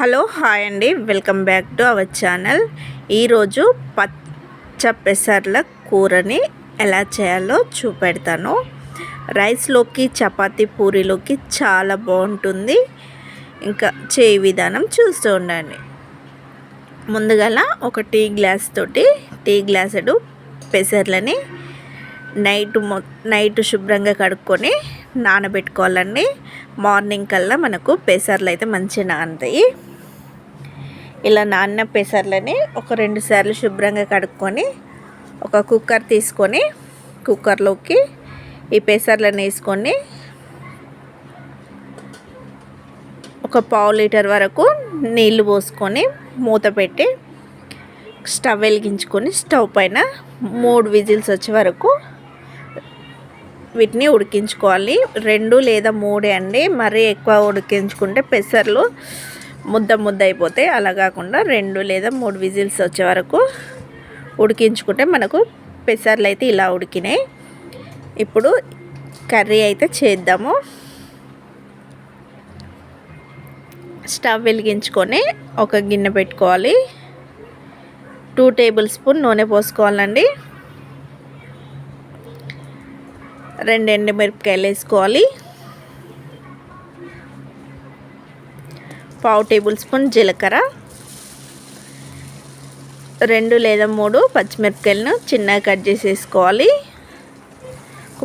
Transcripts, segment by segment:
Hello hi అండి. Welcome back to our channel. ఈరోజు పచ్చ పెసర్ల కూరని ఎలా చేయాలో చూపెడతాను. రైస్లోకి చపాతీ పూరీలోకి చాలా బాగుంటుంది. ఇంకా చేయి విధానం చూస్తూ ఉండండి. ముందుగల ఒక టీ గ్లాస్ తోటి టీ గ్లాసుడు పెసర్లని నైట్ మొ నైట్ శుభ్రంగా కడుక్కొని నానబెట్టుకోవాలండి. మార్నింగ్ కల్లా మనకు పెసర్లు అయితే మంచిగా నానతాయి. ఇలా నాన్న పెసర్లని ఒక రెండు సార్లు శుభ్రంగా కడుక్కొని ఒక కుక్కర్ తీసుకొని కుక్కర్లోకి ఈ పెసర్లను వేసుకొని ఒక పావు లీటర్ వరకు నీళ్ళు పోసుకొని మూత పెట్టి స్టవ్ వెలిగించుకొని స్టవ్ పైన మూడు విజిల్స్ వచ్చే వరకు వీటిని ఉడికించుకోవాలి. రెండు లేదా మూడే అండి. మరీ ఎక్కువ ఉడికించుకుంటే పెసర్లు ముద్ద ముద్ద అయిపోతే అలా కాకుండా రెండు లేదా మూడు విజిల్స్ వచ్చే వరకు ఉడికించుకుంటే మనకు పెసర్లు అయితే ఇలా ఉడికినాయి. ఇప్పుడు కర్రీ అయితే చేద్దాము. స్టవ్ వెలిగించుకొని ఒక గిన్నె పెట్టుకోవాలి. టూ టేబుల్ స్పూన్ నూనె పోసుకోవాలండి. రెండు ఎండుమిరపకాయలు వేసుకోవాలి. పావు టేబుల్ స్పూన్ జీలకర్ర రెండు లేదా మూడు పచ్చిమిరపకాయలను చిన్నగా కట్ చేసేసుకోవాలి.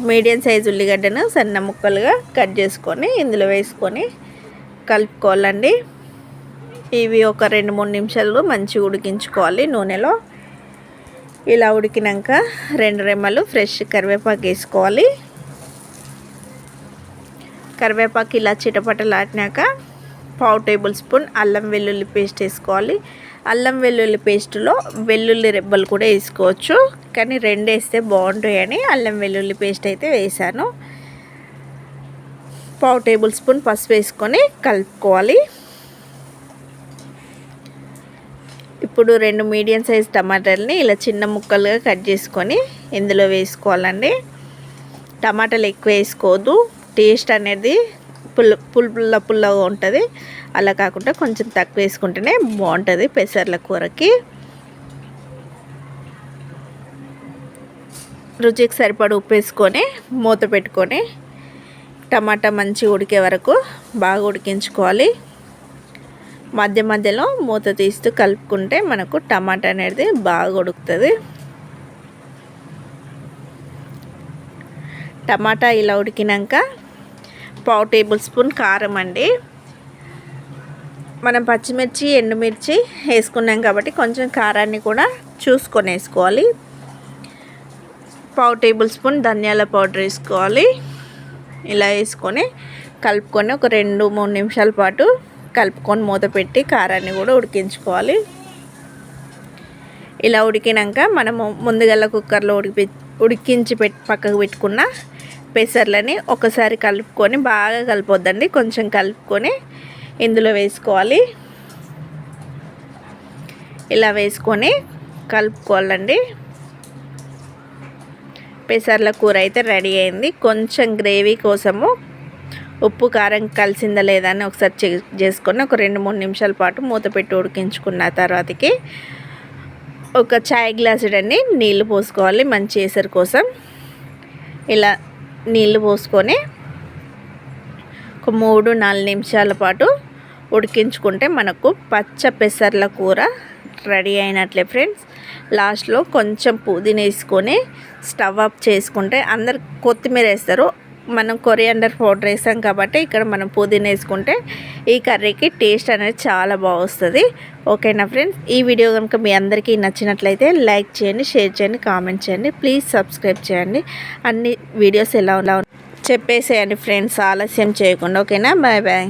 మీడియం సైజు ఉల్లిగడ్డను సన్న ముక్కలుగా కట్ చేసుకొని ఇందులో వేసుకొని కలుపుకోవాలండి. ఇవి ఒక రెండు మూడు నిమిషాలు మంచిగా ఉడికించుకోవాలి నూనెలో. ఇలా ఉడికినాక రెండు రెమ్మలు ఫ్రెష్ కరివేపాకు వేసుకోవాలి. కరివేపాకు ఇలా చిటపటలాటినాక పావు టేబుల్ స్పూన్ అల్లం వెల్లుల్లి పేస్ట్ వేసుకోవాలి. అల్లం వెల్లుల్లి పేస్ట్లో వెల్లుల్లి రెబ్బలు కూడా వేసుకోవచ్చు. కానీ రెండు వేస్తే బాగుంటాయని అల్లం వెల్లుల్లి పేస్ట్ అయితే వేసాను. పావు టేబుల్ స్పూన్ పసుపు వేసుకొని కలుపుకోవాలి. ఇప్పుడు రెండు మీడియం సైజ్ టమాటాలని ఇలా చిన్న ముక్కలుగా కట్ చేసుకొని ఇందులో వేసుకోవాలండి. టమాటాలు ఎక్కువ వేసుకోవద్దు. టేస్ట్ అనేది పుల్ల పుల్ల పుల్లగా ఉంటుంది. అలా కాకుండా కొంచెం తక్కువ వేసుకుంటేనే బాగుంటుంది పెసర్ల కూరకి. రుచికి సరిపడ ఉప్పు వేసుకొని మూత పెట్టుకొని టమాటా మంచిగా ఉడికే వరకు బాగా ఉడికించుకోవాలి. మధ్య మధ్యలో మూత తీస్తూ కలుపుకుంటే మనకు టమాటా అనేది బాగా ఉడుకుతుంది. టమాటా ఇలా ఉడికినాక పావు టేబుల్ స్పూన్ కారం అండి. మనం పచ్చిమిర్చి ఎండుమిర్చి వేసుకున్నాం కాబట్టి కొంచెం కారాన్ని కూడా చూసుకొని వేసుకోవాలి. పావు టేబుల్ స్పూన్ ధనియాల పౌడర్ వేసుకోవాలి. ఇలా వేసుకొని కలుపుకొని ఒక రెండు మూడు నిమిషాల పాటు కలుపుకొని మూత పెట్టి కారాన్ని కూడా ఉడికించుకోవాలి. ఇలా ఉడికినాక మనము ముందుగల కుక్కర్లో ఉడికి ఉడికించి పెట్టి పక్కకు పెట్టుకున్న పెసర్లని ఒకసారి కలుపుకొని బాగా కలిపొద్దండి. కొంచెం కలుపుకొని ఇందులో వేసుకోవాలి. ఇలా వేసుకొని కలుపుకోవాలండి. పెసర్ల కూర అయితే రెడీ అయింది. కొంచెం గ్రేవీ కోసము ఉప్పు కారం కలిసిందా లేదా అని ఒకసారి చెక్ చేసుకొని ఒక రెండు మూడు నిమిషాల పాటు మూత పెట్టి ఉడికించుకున్న తర్వాతకి ఒక చాయ్ గ్లాసుడండి నీళ్ళు పోసుకోవాలి మంచి ఎసరు కోసం. ఇలా నీళ్ళు పోసుకొని ఒక మూడు నాలుగు నిమిషాల పాటు ఉడికించుకుంటే మనకు పచ్చ పెసర్ల కూర రెడీ అయినట్లే ఫ్రెండ్స్. లాస్ట్లో కొంచెం పుదీనా వేసుకొని స్టవ్ ఆఫ్ చేసుకుంటే అందరు కొత్తిమీర వేస్తారు. మనం కొరియాండర్ పౌడర్ వేసాం కాబట్టి ఇక్కడ మనం పుదీనా వేసుకుంటే ఈ కర్రీకి టేస్ట్ అనేది చాలా బాగుస్తుంది. ఓకేనా ఫ్రెండ్స్? ఈ వీడియో కనుక మీ అందరికీ నచ్చినట్లయితే లైక్ చేయండి షేర్ చేయండి కామెంట్ చేయండి ప్లీజ్ సబ్స్క్రైబ్ చేయండి. అన్ని వీడియోస్ ఎలా చెప్పేసేయండి ఫ్రెండ్స్ ఆలస్యం చేయకుండా. ఓకేనా? Bye bye.